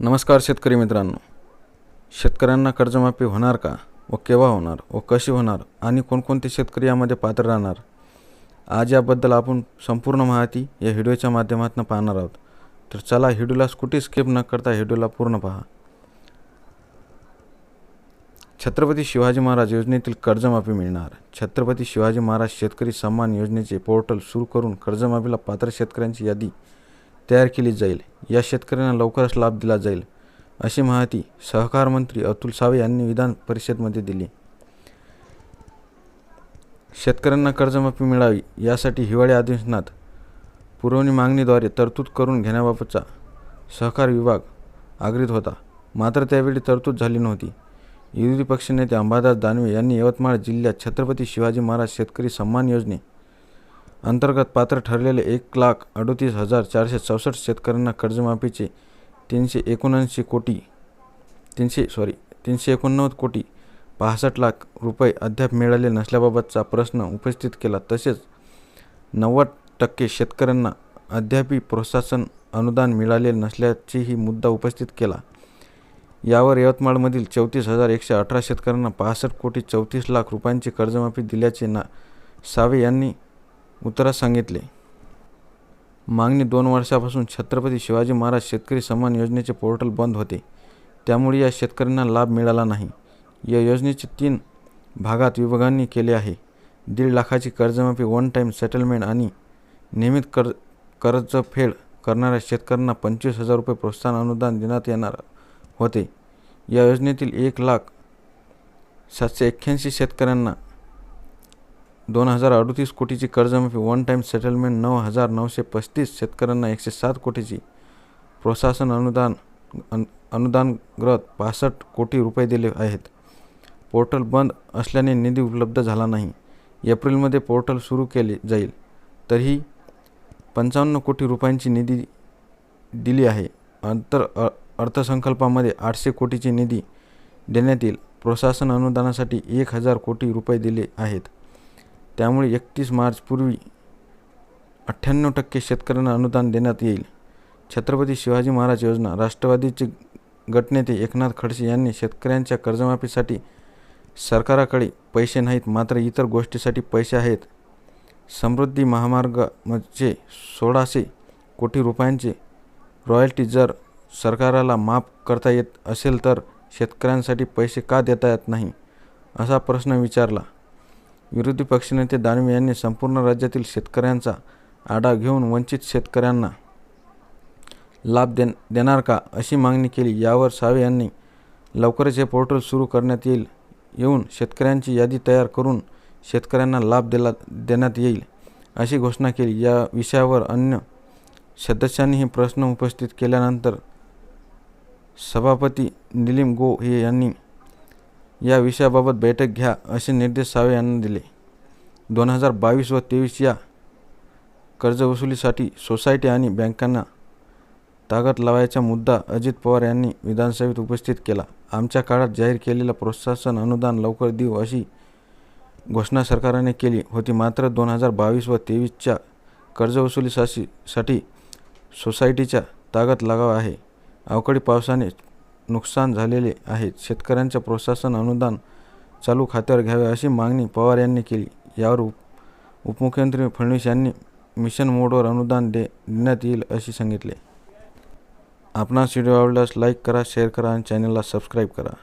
नमस्कार शेतकरी मित्रांनो. शेतकऱ्यांना कर्जमाफी होणार का? व केव्हा होणार? व कशी होणार? आणि कोणकोणते शेतकरी यामध्ये पात्र राहणार? आज याबद्दल आपण संपूर्ण माहिती या व्हिडिओच्या माध्यमातून पाहणार आहोत. तर चला व्हिडिओला कुठे स्किप न करता व्हिडिओला पूर्ण पहा. छत्रपती शिवाजी महाराज योजनेतील कर्जमाफी मिळणार. छत्रपती शिवाजी महाराज शेतकरी सन्मान योजनेचे पोर्टल सुरू करून कर्जमाफीला पात्र शेतकऱ्यांची यादी तयार केली जाईल. या शेतकऱ्यांना लवकरच लाभ दिला जाईल अशी माहिती सहकार मंत्री अतुल सावे यांनी विधान परिषदेमध्ये दिली. शेतकऱ्यांना कर्जमाफी मिळावी यासाठी हिवाळी अधिवेशनात पुरवणी मागणीद्वारे तरतूद करून घेण्याबाबतचा सहकार विभाग आग्रहित होता. मात्र त्यावेळी तरतूद झाली नव्हती. विरोधी पक्षनेते अंबादास दानवे यांनी यवतमाळ जिल्ह्यात छत्रपती शिवाजी महाराज शेतकरी सन्मान योजने अंतर्गत पात्र ठरलेले एक लाख अडोतीस हजार चारशे चौसष्ट शेतकऱ्यांना कर्जमाफीचे तीनशे एकोणऐंशी कोटी तीनशे सॉरी तीनशे एकोणनव्वद कोटी पासष्ट लाख रुपये अद्याप मिळाले नसल्याबाबतचा प्रश्न उपस्थित केला. तसेच नव्वद टक्के शेतकऱ्यांना अद्यापही प्रोत्साहन अनुदान मिळाले नसल्याचेही मुद्दा उपस्थित केला. यावर यवतमाळमधील चौतीस हजार एकशे अठरा शेतकऱ्यांना पासष्ट कोटी चौतीस लाख रुपयांची कर्जमाफी दिल्याचे ना सावे यांनी उत्तरात सांगितले मागणी दोन वर्षापासून छत्रपती शिवाजी महाराज शेतकरी सन्मान योजनेचे पोर्टल बंद होते. त्यामुळे या शेतकऱ्यांना लाभ मिळाला नाही. या योजनेचे तीन भागात विभागांनी केले आहे. दीड लाखाची कर्जमाफी वन टाईम सेटलमेंट आणि नियमित कर कर्जफेड करणाऱ्या शेतकऱ्यांना पंचवीस हजार रुपये प्रोत्साहन अनुदान देण्यात येणार होते. या योजनेतील एक लाख सातशे एक्क्याऐंशी शेतकऱ्यांना दोन हजार अडतीस कोटीची कर्जमाफी वन टाईम सेटलमेंट नऊ हजार नऊशे पस्तीस शेतकऱ्यांना एकशे सात कोटीची प्रोत्साहन अनुदान अन अनुदानग्रत पासष्ट कोटी रुपये दिले आहेत. पोर्टल बंद असल्याने निधी उपलब्ध झाला नाही. एप्रिलमध्ये पोर्टल सुरू केले जाईल. तरीही पंचावन्न कोटी रुपयांची निधी दिली आहे. अंतर अर्थसंकल्पामध्ये आठशे कोटीची निधी देण्यात येईल. प्रोत्साहन अनुदानासाठी एक हजार कोटी रुपये दिले आहेत. त्यामुळे एकतीस मार्चपूर्वी अठ्ठ्याण्णव टक्के शेतकऱ्यांना अनुदान देण्यात येईल. छत्रपती शिवाजी महाराज योजना राष्ट्रवादीचे गटनेते एकनाथ खडसे यांनी शेतकऱ्यांच्या कर्जमाफीसाठी सरकाराकडे पैसे नाहीत मात्र इतर गोष्टीसाठी पैसे आहेत. समृद्धी महामार्गाचे सोळाशे कोटी रुपयांचे रॉयल्टी जर सरकाराला माफ करता येत असेल तर शेतकऱ्यांसाठी पैसे का देता येत नाही असा प्रश्न विचारला. विरोधी पक्षनेते दानवे यांनी संपूर्ण राज्यातील शेतकऱ्यांचा आढावा घेऊन वंचित शेतकऱ्यांना लाभ दे देणार का अशी मागणी केली. यावर सावे यांनी लवकरच हे पोर्टल सुरू करण्यात येईल. येऊन शेतकऱ्यांची यादी तयार करून शेतकऱ्यांना लाभ दिला देण्यात येईल अशी घोषणा केली. या विषयावर अन्य सदस्यांनीही प्रश्न उपस्थित केल्यानंतर सभापती निलीम गो हे यांनी या विषयाबाबत बैठक घ्या असे निर्देश सावे यांना दिले. दोन हजार बावीस व तेवीस या कर्जवसुलीसाठी सोसायटी आणि बँकांना ताकद लावायचा मुद्दा अजित पवार यांनी विधानसभेत उपस्थित केला. आमच्या काळात जाहीर केलेलं प्रोत्साहन अनुदान लवकर देऊ अशी घोषणा सरकारने केली होती. मात्र दोन हजार बावीस व तेवीसच्या कर्जवसुलीसाठी साठी सोसायटीच्या ताकद लागावा आहे. अवकाळी पावसाने नुकसान झालेले आहेत. शेतकऱ्यांच्या प्रोत्साहन अनुदान चालू खात्यावर घ्यावे अशी मागणी पवार यांनी केली. यावर उप उपमुख्यमंत्री फडणवीस यांनी मिशन मोडवर अनुदान दे देण्यात येईल असे सांगितले. आपणास व्हिडिओ आवडल्यास लाईक करा शेअर करा आणि चॅनलला सबस्क्राईब करा.